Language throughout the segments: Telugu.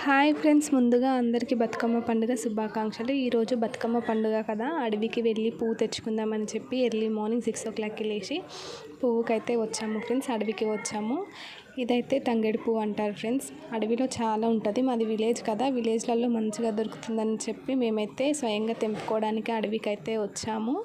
హాయ్ ఫ్రెండ్స్ ముందుగా అందరికీ బతుకమ్మ పండుగ శుభాకాంక్షలు. ఈరోజు బతుకమ్మ పండుగ కదా. అడవికి వెళ్ళి పువ్వు తెచ్చుకుందామని చెప్పి ఎర్లీ మార్నింగ్ సిక్స్ ఓ క్లాక్కి లేచి పువ్వుకైతే వచ్చాము ఫ్రెండ్స్ అడవికి వచ్చాము. ఇదైతే తంగేడు పువ్వు అంటారు ఫ్రెండ్స్. అడవిలో చాలా ఉంటుంది మాది విలేజ్ కదా. విలేజ్లలో మంచిగా దొరుకుతుందని చెప్పి మేమైతే స్వయంగా తెంపుకోవడానికి అడవికి అయితే వచ్చాము.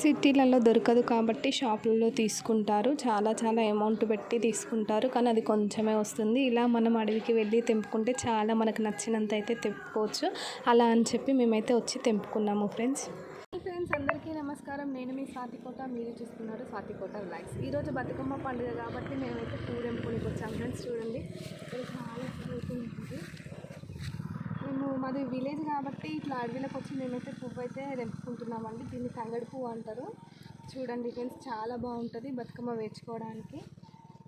సిటీలలో దొరకదు కాబట్టి షాపులలో తీసుకుంటారు. చాలా చాలా అమౌంట్ పెట్టి తీసుకుంటారు. కానీ అది కొంచెమే వస్తుంది. ఇలా మనం అడవికి వెళ్ళి తెంపుకుంటే చాలా మనకు నచ్చినంత అయితే తెంపుకోవచ్చు. అలా అని చెప్పి మేమైతే వచ్చి తెంపుకున్నాము ఫ్రెండ్స్. ఫ్రెండ్స్ అందరికీ నమస్కారం. నేను మీ స్వాతికోట మీరు చూస్తున్నారు స్వాతికోట వ్లాగ్స్. ఈరోజు బతుకమ్మ పండుగ కాబట్టి మేమైతే పూరెంపునికి వచ్చాం ఫ్రెండ్స్ చూడండి ఇక్కడ చాలా పూలు ఉంటుంది మేము మాది విలేజ్ కాబట్టి ఇట్లా అడవిలోకి వచ్చి మేమైతే పువ్వు అయితే తెంపుకుంటున్నామండి. దీన్ని తంగడి పువ్వు అంటారు. చూడండి ఫ్రెండ్స్ చాలా బాగుంటుంది బతుకమ్మ వేర్చుకోవడానికి.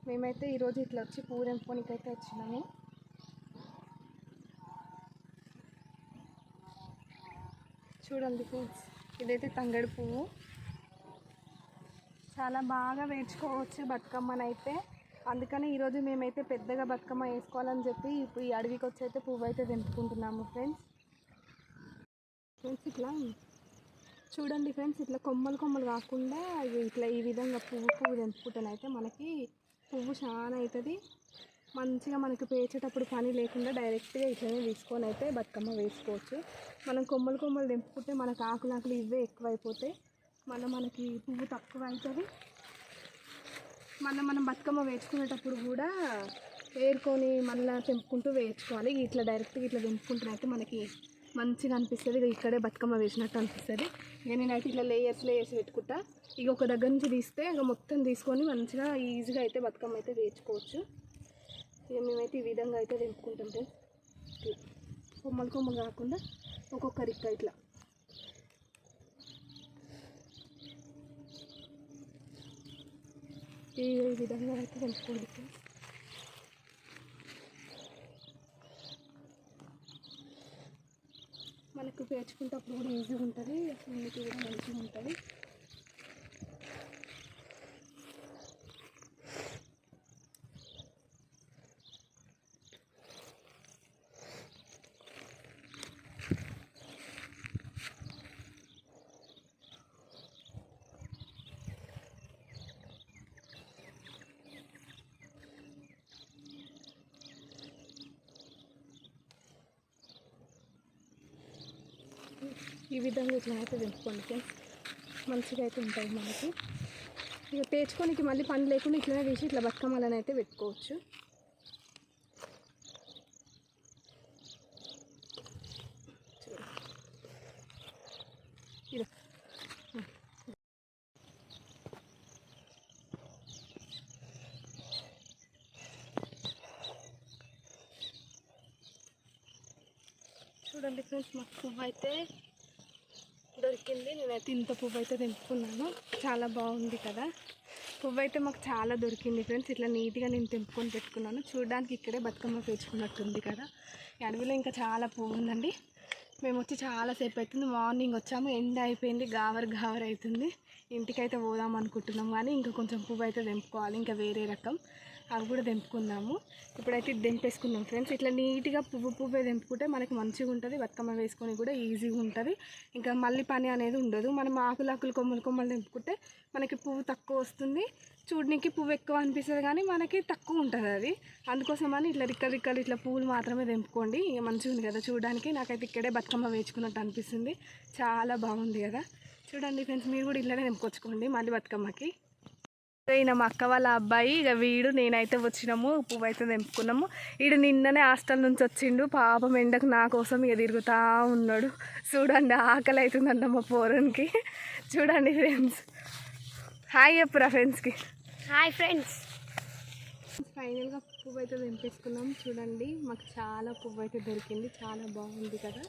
మేమైతే ఈరోజు ఇట్లా వచ్చి పువ్వు తెంపుకోనికి అయితే వచ్చినాము. చూడండి ఫ్రెండ్స్ ఇదైతే తంగడి పువ్వు. చాలా బాగా వేర్చుకోవచ్చు బతుకమ్మనైతే. అందుకనే ఈరోజు మేమైతే పెద్దగా బతుకమ్మ వేసుకోవాలని చెప్పి ఇప్పుడు ఈ అడవికి వచ్చి అయితే పువ్వు అయితే తెంపుకుంటున్నాము ఫ్రెండ్స్. ఫ్రెండ్స్ ఇట్లా చూడండి ఫ్రెండ్స్ ఇట్లా కొమ్మలు కొమ్మలు కాకుండా ఇట్లా ఈ విధంగా పువ్వు పువ్వు తెంపుకుంటేనైతే మనకి పువ్వు చాలా అవుతుంది. మంచిగా మనకి పేర్చేటప్పుడు పని లేకుండా డైరెక్ట్గా ఇట్లనే తీసుకొని అయితే బతుకమ్మ వేసుకోవచ్చు. మనం కొమ్మలు కొమ్మలు తెంపుకుంటే మనకు ఆకులు ఆకులు ఇవే ఎక్కువైపోతాయి. మళ్ళీ మనకి పువ్వు తక్కువ అవుతుంది. మళ్ళీ మనం బతుకమ్మ వేసుకునేటప్పుడు కూడా ఏరుకొని మళ్ళీ తెంపుకుంటూ వేయించుకోవాలి ఇట్లా డైరెక్ట్గా ఇట్లా తెంపుకుంటున్నైతే మనకి మంచిగా అనిపిస్తుంది. ఇక ఇక్కడే బతుకమ్మ వేసినట్టు అనిపిస్తుంది. ఇక నేనైతే ఇట్లా లేయర్స్ లేయర్స్ పెట్టుకుంటా. ఇక ఒక దగ్గర నుంచి తీస్తే ఇక మొత్తం తీసుకొని మంచిగా ఈజీగా అయితే బతుకమ్మ అయితే వేయించుకోవచ్చు. ఇక మేమైతే ఈ విధంగా అయితే తెంపుకుంటాం ఫ్రెండ్స్. కొమ్మలు కొమ్మలు కాకుండా ఒక్కొక్కరిక్క ఇట్లా. ఈ విధంగా అయితే తెంపుకోండి పేర్చుకుంటే అప్పుడు కూడా ఈజీగా ఉంటుంది మీకు కూడా మంచిగా ఉంటుంది. ఈ విధంగా ఇట్లా అయితే తెంపుకోండి ఫ్రెండ్స్. మంచిగా అయితే ఉంటుంది మనకి. ఇక పేర్చుకోనికి మళ్ళీ పని లేకుండా ఇట్లనే తీసి ఇట్లా బతుకమ్మలను అయితే పెట్టుకోవచ్చు. ఇదో. చూడండి ఫ్రెండ్స్ మాకు పువ్వు అయితే దొరికింది. నేనైతే ఇంత పువ్వు అయితే తెంపుకున్నాను. చాలా బాగుంది కదా. పువ్వు అయితే మాకు చాలా దొరికింది ఫ్రెండ్స్. ఇట్లా నీట్గా నేను తెంపుకొని పెట్టుకున్నాను. చూడడానికి ఇక్కడే బతుకమ్మ పేర్చుకున్నట్టుంది కదా. ఈ అడవిలో ఇంకా చాలా పువ్వు ఉందండి. మేము వచ్చి చాలాసేపు అవుతుంది. మార్నింగ్ వచ్చాము. ఎండ అయిపోయింది. గావర్ గావర్ అవుతుంది. ఇంటికైతే పోదాం అనుకుంటున్నాం. కానీ ఇంకా కొంచెం పువ్వు అయితే తెంపుకోవాలి. ఇంకా వేరే రకం. అవి కూడా తెంపుకున్నాము ఇప్పుడైతే ఇది తెంపేసుకున్నాం ఫ్రెండ్స్. ఇట్లా నీట్గా పువ్వు పువ్వే తెంపుకుంటే మనకి మంచిగా ఉంటుంది. బతుకమ్మ వేసుకొని కూడా ఈజీగా ఉంటుంది. ఇంకా మళ్ళీ పని అనేది ఉండదు. మనం ఆకులు ఆకులు కొమ్మలు కొమ్మలు తెంపుకుంటే మనకి పువ్వు తక్కువ వస్తుంది. చూడడానికి పువ్వు ఎక్కువ అనిపిస్తుంది కానీ మనకి తక్కువ ఉంటుంది అది. అందుకోసమని ఇట్లా రిక్కలు రిక్కలు ఇట్లా పువ్వులు మాత్రమే తెంపుకోండి. ఇక మంచిగా ఉంది కదా చూడడానికి. నాకైతే ఇక్కడే బతుకమ్మ వేసుకున్నట్టు అనిపిస్తుంది. చాలా బాగుంది కదా. చూడండి ఫ్రెండ్స్ మీరు కూడా ఇట్లనే తెంపుకొచ్చుకోండి మళ్ళీ బతుకమ్మకి. ఈయన మా అక్క వాళ్ళ అబ్బాయి ఇక వీడు నేనైతే వచ్చినాము పువ్వు అయితే తెంపుకున్నాము. వీడు నిన్ననే హాస్టల్ నుంచి వచ్చిండు పాపం ఎండకు నా కోసం ఇక తిరుగుతూ ఉన్నాడు. చూడండి ఆకలి అవుతుందంట మా పోరన్కి. చూడండి ఫ్రెండ్స్ హాయ్ చెప్పురా ఫ్రెండ్స్కి హాయ్ ఫ్రెండ్స్ ఫైనల్గా పువ్వు అయితే తెంపేసుకున్నాం. చూడండి మాకు చాలా పువ్వు అయితే దొరికింది చాలా బాగుంది కదా.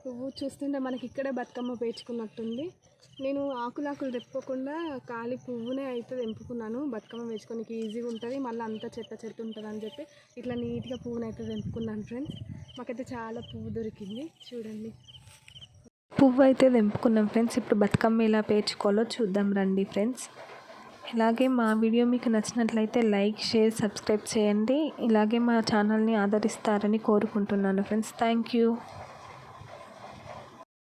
పువ్వు చూస్తుంటే మనకి ఇక్కడే బతుకమ్మ పేర్చుకున్నట్టుంది. నేను ఆకులాకులు తెప్పకుండా ఖాళీ పువ్వునే అయితే తెంపుకున్నాను. బతుకమ్మ వేసుకోనికి ఈజీగా ఉంటుంది. మళ్ళీ అంతా చెత్త చెత్త ఉంటుంది అని చెప్పి ఇట్లా నీట్గా పువ్వునైతే అయితే తెంపుకున్నాను ఫ్రెండ్స్. మాకైతే చాలా పువ్వు దొరికింది. చూడండి. పువ్వు అయితే తెంపుకున్నాం ఫ్రెండ్స్. ఇప్పుడు బతుకమ్మ ఎలా పేర్చుకోవాలో చూద్దాం రండి ఫ్రెండ్స్. ఇలాగే మా వీడియో మీకు నచ్చినట్లయితే లైక్ షేర్ సబ్స్క్రైబ్ చేయండి. ఇలాగే మా ఛానల్ని ఆదరిస్తారని కోరుకుంటున్నాను ఫ్రెండ్స్. Thank you.